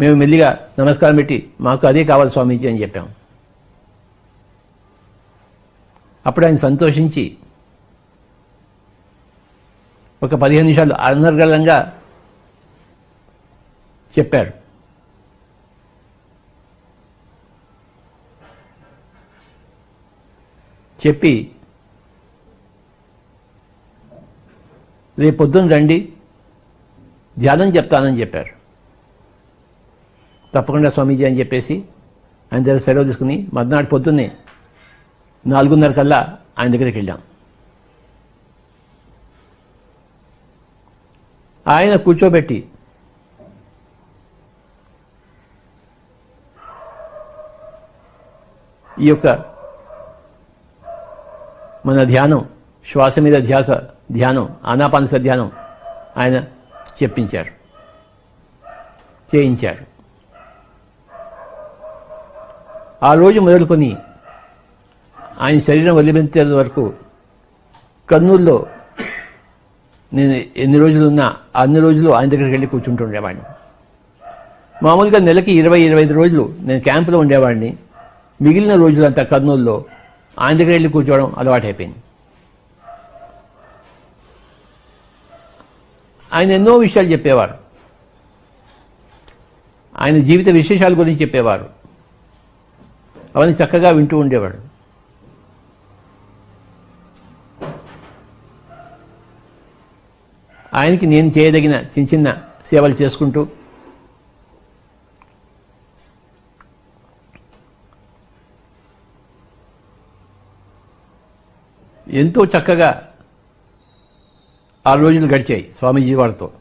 మేము మెల్లిగా నమస్కారం పెట్టి మాకు అదే కావాలి స్వామీజీ అని చెప్పాం. అప్పుడు ఆయన సంతోషించి ఒక పదిహేను నిమిషాలు అనర్గళంగా చెప్పారు. చెప్పి రేపొద్దున రండి ధ్యానం చెప్తానని చెప్పారు. తప్పకుండా స్వామీజీ అని చెప్పేసి ఆయన దగ్గర సెలవు తీసుకుని మర్నాడు పొద్దున్నే నాలుగున్నర కల్లా ఆయన దగ్గరికి వెళ్ళాం. ఆయన కూర్చోబెట్టి ఈ యొక్క మన ధ్యానం శ్వాస మీద ధ్యాస ధ్యానం ఆనాపానస ధ్యానం ఆయన చెప్పించారు చేయించారు. ఆ రోజు మొదలుకొని ఆయన శరీరం వదిలిపెట్టే వరకు కర్నూలులో నేను ఎన్ని రోజులు ఉన్నా అన్ని రోజులు ఆయన దగ్గరికి వెళ్ళి కూర్చుంటుండేవాడిని మామూలుగా నెలకి ఇరవై ఇరవై ఐదు రోజులు నేను క్యాంపులో ఉండేవాడిని. మిగిలిన రోజులంతా కర్నూలులో ఆయన దగ్గర వెళ్ళి కూర్చోవడం అలవాటైపోయింది. ఆయన ఎన్నో విషయాలు చెప్పేవారు. ఆయన జీవిత విశేషాల గురించి చెప్పేవారు. అవన్నీ చక్కగా వింటూ ఉండేవాడు. ఆయనకి నేను చేయదగిన చిన్న చిన్న సేవలు చేసుకుంటూ ఎంతో చక్కగా ఆ రోజులు గడిచాయి స్వామీజీ వారితో.